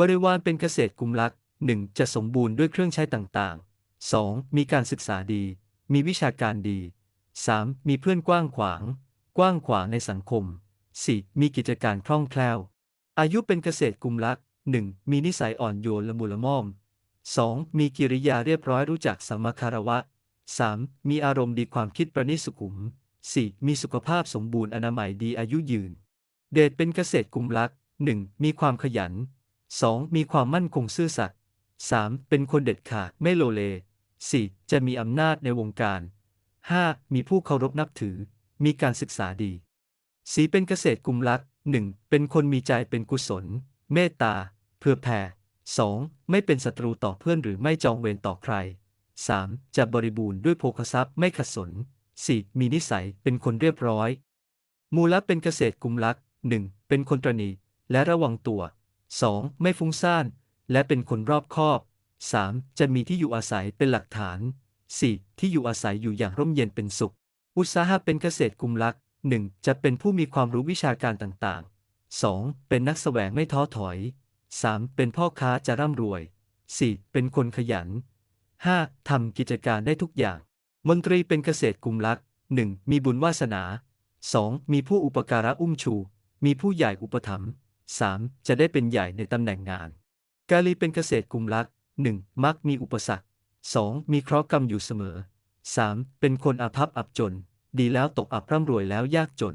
บริวารเป็นเกษตรกลุ่มลักหนึ่งจะสมบูรณ์ด้วยเครื่องใช้ต่างๆ 2. มีการศึกษาดี มีวิชาการดี 3. มีเพื่อนกว้างขวาง กว้างขวางในสังคม 4. มีกิจการคล่องแคล่ว อายุเป็นเกษตรกลุ่มลักหนึ่งมีนิสัยอ่อนโยนละมุนละม่อม 2. มีกิริยาเรียบร้อยรู้จักสัมมาคารวะ 3. มีอารมณ์ดีความคิดประณีตสุขุม 4. มีสุขภาพสมบูรณ์อนามัยดีอายุยืน เดชเป็นเกษตรกลุ่มลักหนึ่งมีความขยัน 2. มีความมั่นคงซื่อสัตย์ 3. เป็นคนเด็ดขาดไม่โลเล 4. จะมีอำนาจในวงการ 5. มีผู้เคารพนับถือ มีการศึกษาดี สีเป็นเกษตรกุมลักหนึ่งเป็นคนมีใจเป็นกุศล เมตตา เพื่อแผ่ 2. ไม่เป็นศัตรูต่อเพื่อนหรือไม่จองเวรต่อใคร 3. จะบริบูรณ์ด้วยโภคทรัพย์ไม่ขัดสน 4. มีนิสัยเป็นคนเรียบร้อย มูลเป็นเกษตรกุมลักหนึ่งเป็นคนตรณีและระวังตัว 2. ไม่ฟุ้งซ่าน และเป็นคนรอบคอบ 3. จะมีที่อยู่อาศัยเป็นหลักฐาน 4. ที่อยู่อาศัยอยู่อย่างร่มเย็นเป็นสุข อุตสาหะเป็นเกษตรกลุ่มลักหนึ่งจะเป็นผู้มีความรู้วิชาการต่างๆ 2. เป็นนักแสวงไม่ท้อถอย 3. เป็นพ่อค้าจะร่ำรวย 4. เป็นคนขยัน 5. ทำกิจการได้ทุกอย่าง มนตรีเป็นเกษตรกลุ่มลักหนึ่งมีบุญวาสนา 2. มีผู้อุปการะอุ้มชู มีผู้ใหญ่อุปถัมภ์ 3. จะได้เป็นใหญ่ในตำแหน่งงาน กาลีเป็นเกษตรกลุ่มลักหนึ่งมักมีอุปสรรค 2. มีเคราะห์กรรมอยู่เสมอ 3. เป็นคนอาภัพอับจน ดีแล้วตกอับร่ำรวยแล้วยากจน